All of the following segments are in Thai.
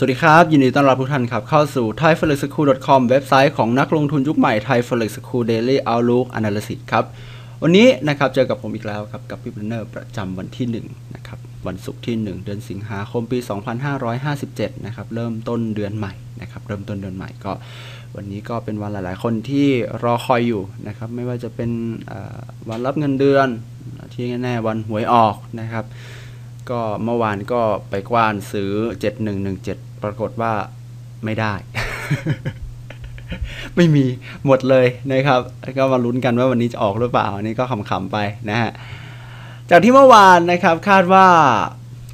สวัสดีครับ ยินดีต้อนรับทุกท่านครับ เข้าสู่ thaiforex.com เว็บไซต์ของนักลงทุนยุคใหม่ Thai Forex School Daily Outlook Analysis ครับ วันนี้นะครับเจอกับผมอีกแล้วครับ กับพี่บรนเนอร์ประจำวันที่1นะครับวันศุกร์ที่ 1 เดือนสิงหาคมปี 2557 นะครับ เริ่มต้นเดือนใหม่นะครับ เริ่มต้นเดือนใหม่ก็ วันนี้ก็เป็นวันหลาย ๆ คนที่รอคอยอยู่นะครับ ไม่ว่าจะเป็นวันรับเงินเดือนที่แน่ๆวันหวยออกนะครับ ก็เมื่อวานก็ไปกว้านซื้อ 7117 ปรากฏว่าไม่ได้ ไม่มีหมดเลยนะครับ ก็มาลุ้นกันว่าวันนี้จะออกหรือเปล่าอันนี้ก็ขำๆไปนะฮะ จากที่เมื่อวานนะครับคาดว่า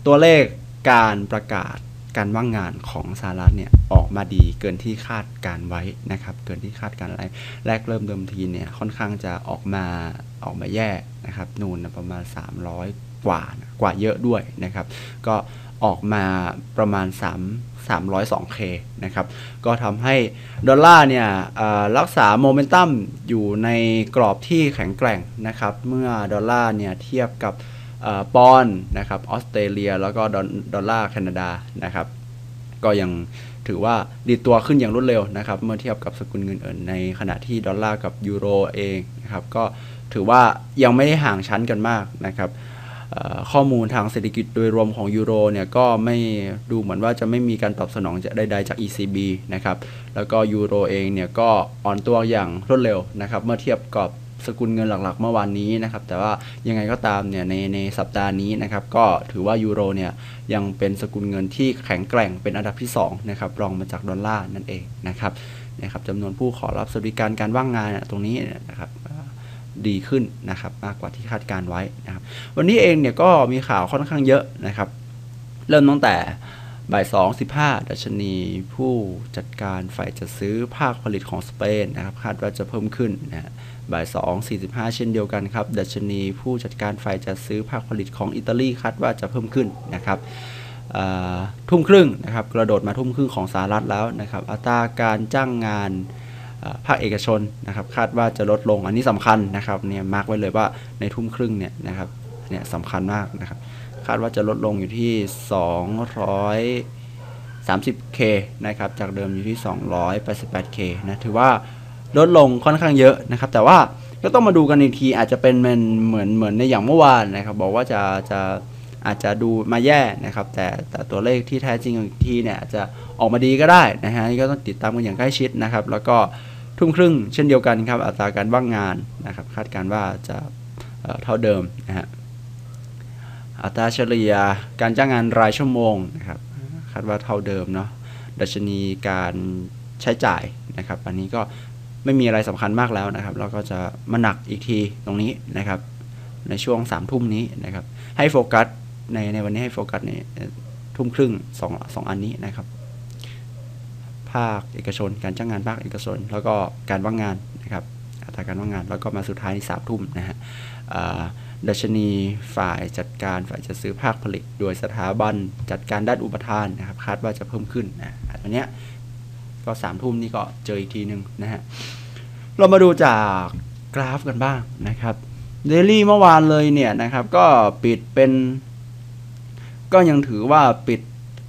ตัวเลขการประกาศการว่างงานของสหรัฐเนี่ยออกมาดีเกินที่คาดการไว้นะครับ เกินที่คาดการอะไรแรกเริ่มเดิมทีเนี่ยค่อนข้างจะออกมาออกมาแย่นะครับ นูนประมาณ 300 กว่า กว่าเยอะด้วยนะครับ ก็ออกมาประมาณ 3 302K นะครับ ก็ทำให้ดอลลาร์เนี่ยรักษาโมเมนตัมอยู่ในกรอบที่แข็งแกร่งนะครับ เมื่อดอลลาร์เนี่ยเทียบกับปอนนะครับออสเตรเลียแล้วก็ดอลลาร์แคนาดานะครับ ก็ยังถือว่าดีตัวขึ้นอย่างรวดเร็วนะครับ เมื่อเทียบกับสกุลเงินอื่นในขณะที่ดอลลาร์กับยูโรเองนะครับ ก็ถือว่ายังไม่ได้ห่างชั้นกันมากนะครับ ข้อมูลทางเศรษฐกิจโดยรวมของยูโรเนี่ยก็ไม่ดูเหมือนว่าจะไม่มีการตอบสนองใดๆจาก ECB นะครับแล้วก็ยูโรเองเนี่ยก็อ่อนตัวอย่างรวดเร็วนะครับเมื่อเทียบกับสกุลเงินหลักๆ เมื่อวานนี้นะครับแต่ว่ายังไงก็ตามเนี่ยในในสัปดาห์นี้นะครับก็ถือว่ายูโรเนี่ยยังเป็นสกุลเงินที่แข็งแกร่งเป็นอันดับที่2นะครับรองมาจากดอลลาร์นั่นเองนะครับนะครับจำนวนผู้ขอรับสวัสดิการการว่างงานตรงนี้นะครับ ดีขึ้นนะครับมากกว่าที่คาดการไว้นะครับวันนี้เองเนี่ยก็มีข่าวค่อนข้างเยอะนะครับ เริ่มตั้งแต่บ่าย2 15ดัชนีผู้จัดการฝ่ายจัดซื้อภาคผลิตของสเปนนะครับคาดว่าจะเพิ่มขึ้นนะบ่าย2 45 เช่นเดียวกันครับดัชนีผู้จัดการฝ่ายจัดซื้อภาคผลิตของอิตาลีคาดว่าจะเพิ่มขึ้นนะครับทุ่มครึ่งนะครับกระโดดมาทุ่มครึ่งของสหรัฐแล้วนะครับอัตราการจ้างงาน ภาคเอกชนนะครับคาดว่าจะลดลงอันนี้สำคัญนะครับเนี่ยมาร์กไว้เลยว่าในทุ่มครึ่งเนี่ยนะครับเนี่ยสำคัญมากนะครับคาดว่าจะลดลงอยู่ที่ 230K นะครับจากเดิมอยู่ที่ 288K นะถือว่าลดลงค่อนข้างเยอะนะครับ แต่ว่าก็ต้องมาดูกันอีกทีอาจจะเป็นเหมือนเหมือนในอย่างเมื่อวานนะครับ บอกว่าจะจะอาจจะดูมาแย่นะครับ แต่แต่ตัวเลขที่แท้จริงอีกทีเนี่ยอาจจะออกมาดีก็ได้นะฮะนี่ก็ต้องติดตามกันอย่างใกล้ชิดนะครับ แล้วก็ ทุ่มครึ่งเช่นเดียวกันครับ อัตราการว่างงานนะครับคาดการว่าจะเท่าเดิมนะฮะอัตราเฉลี่ยการจ้างงานรายชั่วโมงนะครับคาดว่าเท่าเดิมเนาะดัชนีการใช้จ่ายนะครับ อันนี้ก็ไม่มีอะไรสำคัญมากแล้วนะครับ เราก็จะมาหนักอีกทีตรงนี้นะครับ ในช่วง3ามทุ่มนี้นะครับ ให้โฟกัสในในวันนี้ให้โฟกัสในทุ่มครึ่งสองสองอันนี้นะครับ ภาคเอกชน การจ้างงานภาคเอกชน แล้วก็การว่างงานนะครับอัตราการว่างงาน แล้วก็มาสุดท้ายที่สามทุ่มนะฮะดัชนีฝ่ายจัดการฝ่ายจัดซื้อภาคผลิต โดยสถาบันจัดการด้านอุปทานนะครับคาดว่าจะเพิ่มขึ้นนะอันนี้ก็สามทุ่มนี่ก็เจออีกทีหนึ่งนะฮะเรามาดูจากกราฟกันบ้างนะครับเดลี่เมื่อวานเลยเนี่ยนะครับก็ปิดเป็น ก็ยังถือว่าปิด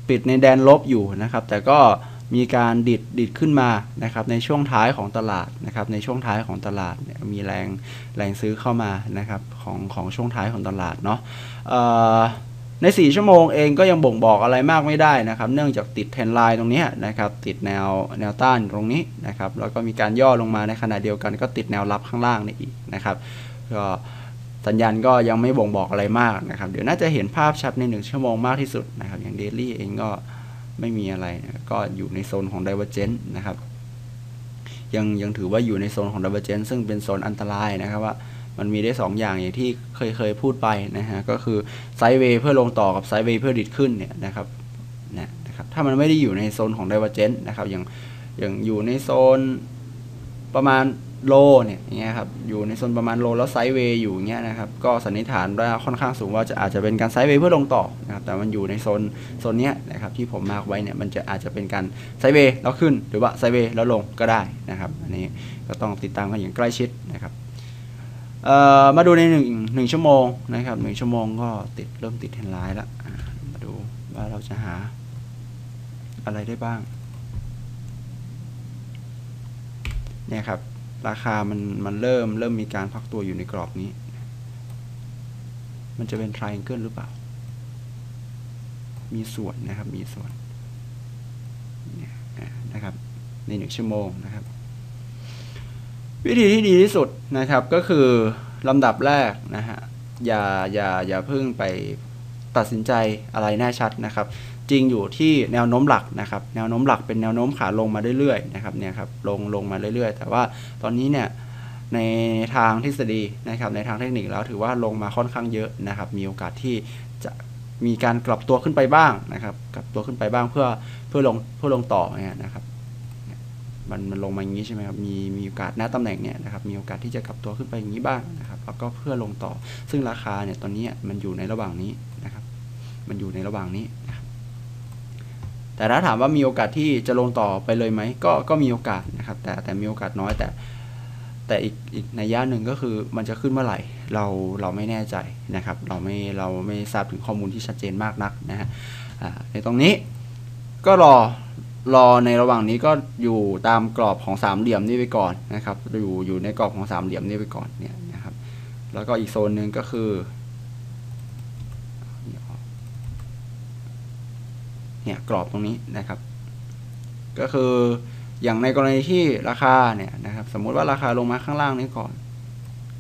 ปิดในแดนลบอยู่นะครับ แต่ก็ มีการดิดดิดขึ้นมานะครับในช่วงท้ายของตลาดนะครับในช่วงท้ายของตลาดมีแรงแรงซื้อเข้ามานะครับของของช่วงท้ายของตลาดเนาะใน 4 ชั่วโมงเองก็ยังบ่งบอกอะไรมากไม่ได้นะครับ เนื่องจากติดเทนไลน์ตรงนี้นะครับ ติดแนวแนวต้านตรงนี้นะครับ แล้วก็มีการย่อลงมาในขณะเดียวกัน ก็ติดแนวรับข้างล่างนี่อีกนะครับก็สัญญาณก็ยังไม่บ่งบอกอะไรมากนะครับ เดี๋ยวน่าจะเห็นภาพชัดใน 1 ชั่วโมงมากที่สุดนะครับ อย่างเดลี่เองก็ ไม่มีอะไรนะก็อยู่ในโซนของ Divergence นะครับยังยังถือว่าอยู่ในโซนของ Divergence ซึ่งเป็นโซนอันตรายนะครับว่ามันมีได้2ออย่างอย่างที่เคยเคยพูดไปนะฮะก็คือไซด์เวย์เพื่อลงต่อกับไซด์เวย์เพื่อดิดขึ้นเนี่ยนะครับนะครับถ้ามันไม่ได้อยู่ในโซนของ Divergence นะครับอย่างอย่างอยู่ในโซนประมาณ โลเนี่ยอย่างเงี้ยครับอยู่ในโซนประมาณโลแล้วไซด์เวย์อยู่เงี้ยนะครับก็สันนิษฐานว่าค่อนข้างสูงว่าจะอาจจะเป็นการไซด์เวย์เพื่อลงต่อนะครับแต่มันอยู่ในโซนโซนเนี้ยนะครับที่ผมมาร์กไว้เนี่ยมันจะอาจจะเป็นการไซด์เวย์แล้วขึ้น หรือว่าไซด์เวย์แล้วลงก็ได้นะครับอันนี้ก็ต้องติดตามกันอย่างใกล้ชิดนะครับมาดูในหนึ่งหนึ่งชั่วโมงนะครับหนึ่งชั่วโมงก็ติดเริ่มติดเทนไลน์แล้วมาดูว่าเราจะหาอะไรได้บ้างเนี่ยครับ ราคามันมันเริ่มเริ่มมีการพักตัวอยู่ในกรอบนี้ มันจะเป็น triangle หรือเปล่า มีส่วนนะครับ มีส่วนเนี่ยนะครับ ในหนึ่งชั่วโมงนะครับ วิธีที่ดีที่สุดนะครับก็คือลำดับแรกนะฮะอย่าอย่าอย่าเพิ่งไปตัดสินใจอะไรแน่ชัดนะครับ จริงอยู่ที่แนวโน้มหลักนะครับ แนวโน้มหลักเป็นแนวโน้มขาลงมาเรื่อยๆนะครับเนี่ยครับลงลงมาเรื่อยๆ แต่ว่าตอนนี้เนี่ยในทางทฤษฎีนะครับในทางเทคนิคแล้วถือว่าลงมาค่อนข้างเยอะนะครับ มีโอกาสที่จะมีการกลับตัวขึ้นไปบ้างนะครับกลับตัวขึ้นไปบ้างเพื่อเพื่อลงเพื่อลงต่อเนี่ยนะครับมันมันลงมาอย่างนี้ใช่ไหมครับ มีมีโอกาสหน้าตำแหน่งเนี่ยนะครับ มีโอกาสที่จะกลับตัวขึ้นไปอย่างนี้บ้างนะครับ แล้วก็เพื่อลงต่อ ซึ่งราคาเนี่ยตอนนี้มันอยู่ในระหว่างนี้นะครับ มันอยู่ในระหว่างนี้ แต่ถ้าถามว่ามีโอกาสที่จะลงต่อไปเลยไหมก็ก็มีโอกาสนะครับ แต่แต่มีโอกาสน้อยแต่ แต่อีกอีกในย่าหนึ่งก็คือมันจะขึ้นเมื่อไหร่เราเราไม่แน่ใจนะครับ เราไม่เราไม่ทราบถึงข้อมูลที่ชัดเจนมากนักนะฮะในตรงนี้ก็รอรอในระหว่างนี้ก็อยู่ตามกรอบของสามเหลี่ยมนี่ไปก่อนนะครับ อยู่อยู่ในกรอบของสามเหลี่ยมนี่ไปก่อนเนี่ยนะครับ แล้วก็อีกโซนหนึ่งก็คือ เนี่ยกรอบตรงนี้นะครับ ก็คืออย่างในกรณีที่ราคาเนี่ยนะครับสมมุติว่าราคาลงมาข้างล่างนี้ก่อน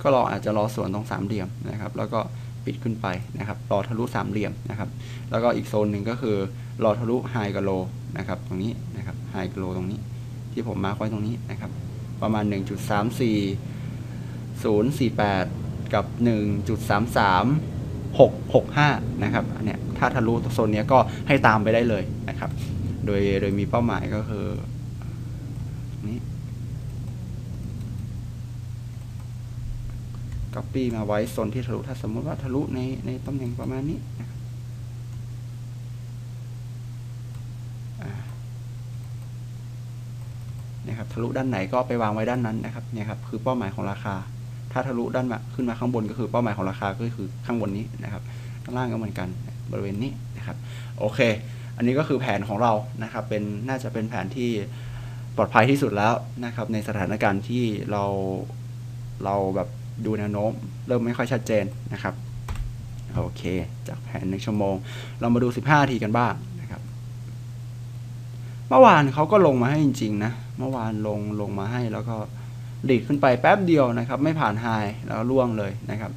ก็รออาจจะรอส่วนตรงสามเหลี่ยมนะครับ แล้วก็ปิดขึ้นไปนะครับ รอทะลุสามเหลี่ยมนะครับ แล้วก็อีกโซนหนึ่งก็คือรอทะลุไฮกับโลนะครับ ตรงนี้นะครับไฮกับโลตรงนี้ ที่ผมมาร์คไว้ตรงนี้นะครับ ประมาณ 1.34048 กับ 665 นะครับอันเนี้ยถ้าทะลุโซนนี้ก็ให้ตามไปได้เลยนะครับ โดยโดยมีเป้าหมายก็คือนี้ copy มาไว้โซนที่ทะลุ ถ้าสมมติว่าทะลุในในตำแหน่งประมาณนี้นะนะครับทะลุด้านไหนก็ไปวางไว้ด้านนั้นนะครับเนี่ยครับคือเป้าหมายของราคา ถ้าทะลุด้านมาขึ้นมาข้างบนก็คือเป้าหมายของราคาก็คือข้างบนนี้นะครับข้างล่างก็เหมือนกันบริเวณนี้นะครับโอเค อันนี้ก็คือแผนของเรานะครับเป็นน่าจะเป็นแผนที่ปลอดภัยที่สุดแล้วนะครับในสถานการณ์ที่เราเราแบบดูแนวโน้ม เริ่มไม่ค่อยชัดเจนนะครับโอเค จากแผนหนึ่งชั่วโมง เรามาดู 15 ทีกันบ้างนะครับ เมื่อวานเขาก็ลงมาให้จริงๆนะ เมื่อวานลงลงมาให้แล้วก็ ดีดขึ้นไปแป๊บเดียวนะครับ ไม่ผ่านไฮแล้วล่วงเลยนะครับ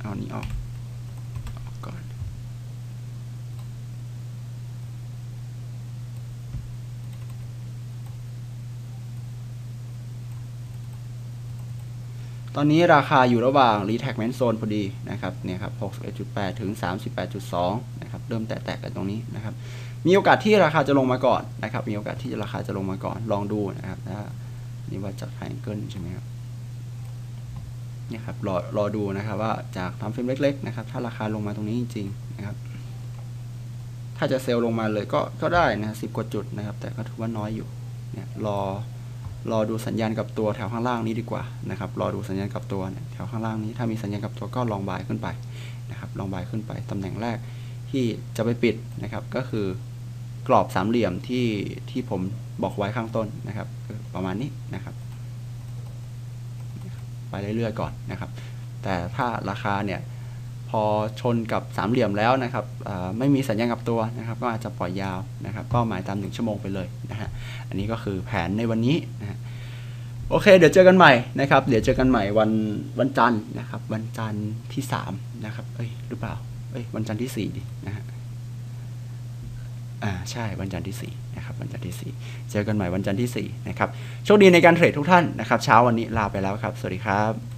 เอานี้ออกออกก่อน ตอนนี้ราคาอยู่ระหว่าง retracement zone พอดีนะครับเนี่ยครับ 61.8 ถึง 38.2 นะครับ เริ่มแตะๆกันตรงนี้นะครับ มีโอกาสที่ราคาจะลงมาก่อนนะครับ มีโอกาสที่ราคาจะลงมาก่อน ลองดูนะครับถ้านี่ว่าจาก triangle ใช่ไหมครับนี่ครับรอรอดูนะครับว่าจากทำเฟรมเล็ก ๆ นะครับ ถ้าราคาลงมาตรงนี้จริงๆนะครับ ถ้าจะเซลล์ลงมาเลยก็ก็ได้นะสิบกว่าจุดนะครับ แต่ก็ถือว่าน้อยอยู่เนี่ยรอรอดูสัญญาณกับตัวแถวข้างล่างนี้ดีกว่านะครับ รอดูสัญญาณกับตัวแถวข้างล่างนี้ ถ้ามีสัญญาณกับตัวก็ลองบายขึ้นไปนะครับ ลองบายขึ้นไปตำแหน่งแรก ที่จะไปปิดนะครับ ก็คือกรอบสามเหลี่ยมที่ที่ผมบอกไว้ข้างต้นนะครับประมาณนี้นะครับ ไปเรื่อยๆก่อนนะครับ แต่ถ้าราคาเนี่ยพอชนกับสามเหลี่ยมแล้วนะครับไม่มีสัญญาณกับตัวนะครับ ก็อาจจะปล่อยยาวนะครับเป้าหมายตามหนึ่งชั่วโมงไปเลยนะฮะอันนี้ก็คือแผนในวันนี้นะฮะโอเค เดี๋ยวเจอกันใหม่นะครับ เดี๋ยวเจอกันใหม่วันวันจันทร์นะครับ วันจันทร์ที่สามนะครับ เอ้ย หรือเปล่า เอ้ยวันจันทร์ที่สี่ดินะฮะอ่าใช่วันจันทร์ที่สี่นะครับวันจันทร์ที่สี่เจอกันใหม่วันจันทร์ที่สี่นะครับโชคดีในการเทรดทุกท่านนะครับ เช้าวันนี้ลาไปแล้วครับ สวัสดีครับ